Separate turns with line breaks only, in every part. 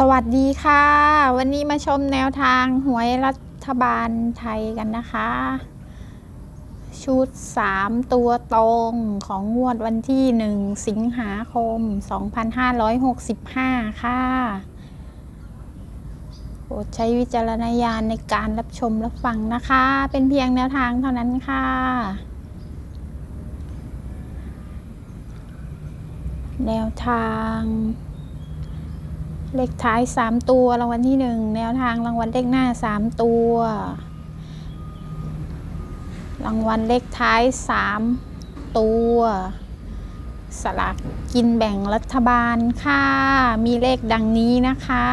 สวัสดีค่ะ วันนี้มาชมแนวทางหวยรัฐบาลไทยกันนะคะ ชุด 3 ตัวตรงของงวดวันที่ 1 สิงหาคม 2565 ค่ะโปรดใช้วิจารณญาณในการรับชมรับฟังนะคะ เป็นเพียงแนวทางเท่านั้นค่ะ แนวทาง เลขท้าย 3 ตัวรางวัลที่ 1 แนวทางรางวัลเลขหน้า 3 ตัว รางวัลเลขท้าย 3 ตัว สลากกินแบ่งรัฐบาลค่ะ มีเลขดังนี้นะคะ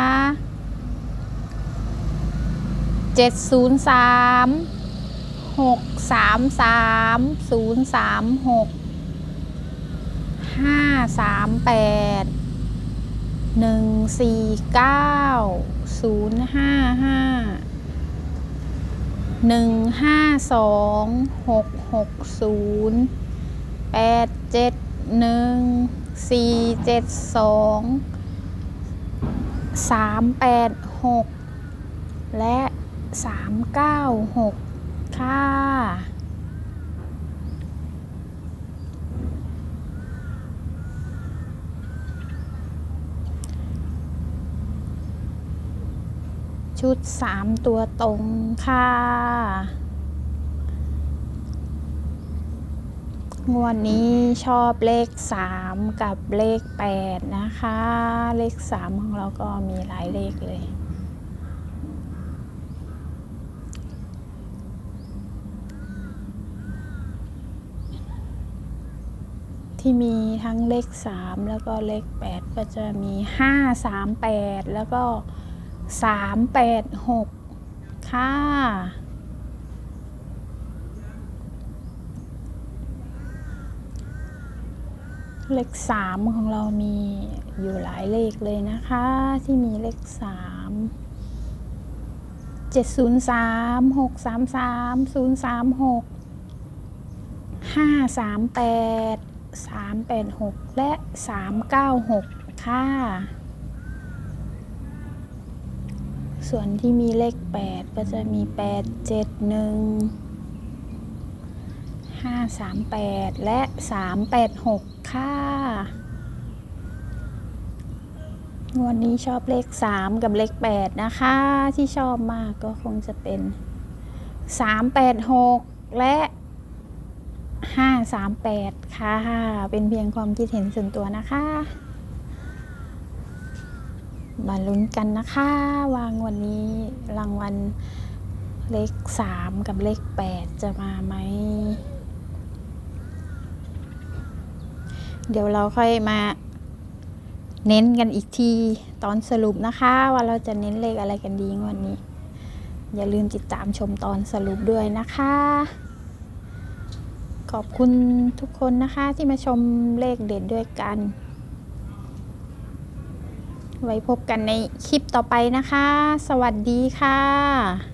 703 633 036 538 หนึ่งสี่เก้าศูนย์ห้าห้าหนึ่งห้าสองหกหกศูนย์แปดเจ็ดหนึ่งสี่เจ็ดสองสามแปดหกและสามเก้าหกค่ะ ชุด 3 ตัวตรงค่ะ งวดนี้ชอบเลข 3 กับเลข 8 นะคะ เลข 3 ของเราก็มีหลายเลขเลย ที่มีทั้งเลข 3 แล้วก็เลข 8 ก็จะมี 5 3 8 แล้วก็ 386ค่ะ เลข3ของเรามีอยู่หลายเลขเลยนะคะ ที่มีเลข3 703 633 036 538 386และ396ค่ะ ส่วนที่มีเลข 8 ก็จะมี 8 7 1 5 3 8 และ 386 ค่ะ งวดนี้ชอบเลข 3 กับเลข 8 นะคะ ที่ชอบมากก็คงจะเป็น 386 และ 538 ค่ะ เป็นเพียงความคิดเห็นส่วนตัวนะคะ มาลุ้นกันนะคะ วางวันนี้รางวัลเลข3กับเลข8จะมาไหม เดี๋ยวเราค่อยมาเน้นกันอีกทีตอนสรุปนะคะ ว่าเราจะเน้นเลขอะไรกันดีงวันนี้ อย่าลืมติดตามชมตอนสรุปด้วยนะคะ ขอบคุณทุกคนนะคะที่มาชมเลขเด็ดด้วยกัน ไว้พบกันในคลิปต่อไปนะคะ สวัสดีค่ะ